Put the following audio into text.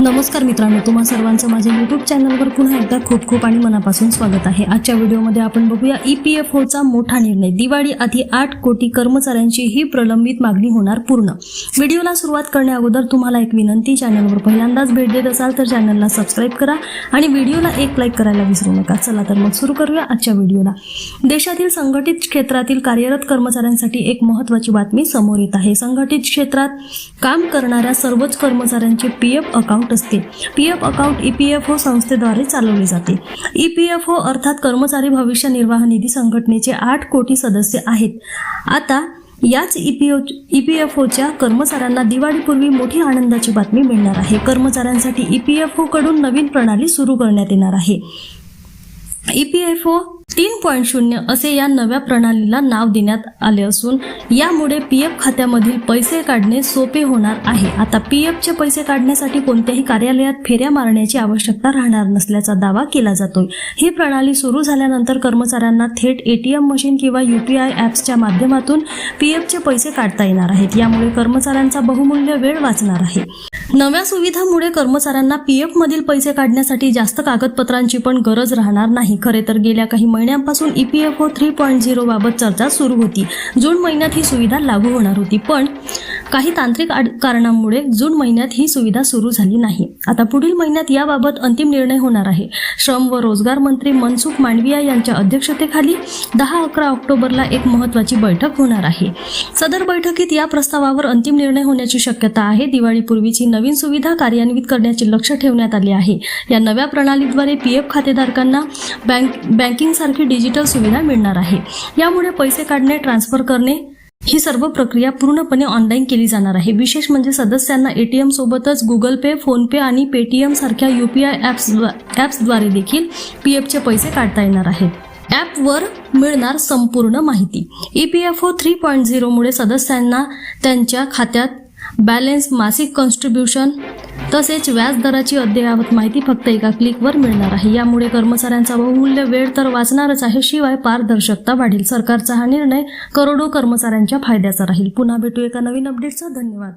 नमस्कार मित्रांनो तुम्हा सर्वांचं माझ्या यूट्यूब चॅनलवर पुन्हा एकदा खूप खूप आणि मनापासून स्वागत आहे. आजच्या व्हिडिओमध्ये आपण बघूया ई पी एफ ओचा मोठा निर्णय. दिवाळी आधी आठ कोटी कर्मचाऱ्यांची ही प्रलंबित मागणी होणार पूर्ण. व्हिडिओला सुरुवात करण्या तुम्हाला एक विनंती चॅनलवर पहिल्यांदाच भेट देत असाल तर चॅनलला सबस्क्राईब करा आणि व्हिडिओला एक लाईक करायला विसरू नका. चला तर मग सुरू करूया आजच्या व्हिडिओला. देशातील संघटित क्षेत्रातील कार्यरत कर्मचाऱ्यांसाठी एक महत्त्वाची बातमी समोर येत आहे. संघटित क्षेत्रात काम करणाऱ्या सर्वच कर्मचाऱ्यांचे पी एफ अकाउंट असते. P F account E P F O संस्थेद्वारे चालवले जाते. ई पी एफ ओ अर्थात कर्मचारी भविष्य निर्वाह निधी संघटनेचे आठ कोटी सदस्य आहेत. आता याच E P E P F ओच्या कर्मचाऱ्यांना दिवाळीपूर्वी मोठी आनंदाची बातमी मिळणार आहे. कर्मचाऱ्यांसाठी ई पी एफ ओकडून नवीन प्रणाली सुरू करण्यात येणार आहे. ई पी एफ ओ तीन पॉईंट शून्य असे या नव्या प्रणालीला नाव देण्यात आले असून यामुळे पी एफ खात्यामधील पैसे काढणे सोपे होणार आहे. आता पी एफचे पैसे काढण्यासाठी कोणत्याही कार्यालयात फेऱ्या मारण्याची आवश्यकता राहणार नसल्याचा दावा केला जातोय. ही प्रणाली सुरू झाल्यानंतर कर्मचाऱ्यांना थेट एटीएम मशीन किंवा युपीआय ॲप्सच्या माध्यमातून पी एफचे पैसे काढता येणार आहेत. यामुळे कर्मचाऱ्यांचा बहुमूल्य वेळ वाचणार आहे. नव्या सुविधामुळे कर्मचाऱ्यांना पी एफ मधील पैसे काढण्यासाठी जास्त कागदपत्रांची पण गरज राहणार नाही. खरे तर गेल्या काही महिन्यांपासून E P F O three point zero बाबत चर्चा सुरू होती. जून महिन्यात ही सुविधा लागू होणार होती. पण काही तांत्रिक आड- कारणांमुळे जून महिन्यात ही सुविधा सुरू झाली नाही. आता पुढील महिन्यात याबाबत अंतिम निर्णय होणार आहे. श्रम व रोजगार मंत्री मनसुख मांडविया यांच्या अध्यक्षतेखाली दहा अकरा ऑक्टोबरला एक महत्वाची बैठक होणार आहे. सदर बैठकीत या प्रस्तावावर अंतिम निर्णय होण्याची शक्यता आहे. दिवाळीपूर्वीची नवीन सुविधा कार्यान्वित करण्याचे लक्ष ठेवण्यात आले आहे. या नव्या प्रणालीद्वारे पी एफ खातेधारकांना बँक बँकिंगसारखी डिजिटल सुविधा मिळणार आहे. यामुळे पैसे काढणे ट्रान्सफर करणे ही सर्व प्रक्रिया पूर्णपणे ऑनलाईन केली जाणार आहे. विशेष म्हणजे सदस्यांना एटीएम सोबतच गुगल पे फोनपे आणि पेटीएम सारख्या युपीआय ॲप्स ॲप्सद्वारे देखील पी एफचे पैसे काढता येणार आहेत. ॲपवर मिळणार संपूर्ण माहिती. E P F O three point झिरोमुळे सदस्यांना त्यांच्या खात्यात बॅलेन्स मासिक कॉन्स्ट्रीब्युशन तसेच व्याजदराची अद्ययावत माहिती फक्त एका क्लिकवर मिळणार आहे. यामुळे कर्मचाऱ्यांचा बहुमूल्य वेळ तर वाचणारच आहे शिवाय पारदर्शकता वाढेल. सरकारचा हा निर्णय करोडो कर्मचाऱ्यांच्या फायद्याचा राहील. पुन्हा भेटू एका नवीन अपडेटचा धन्यवाद.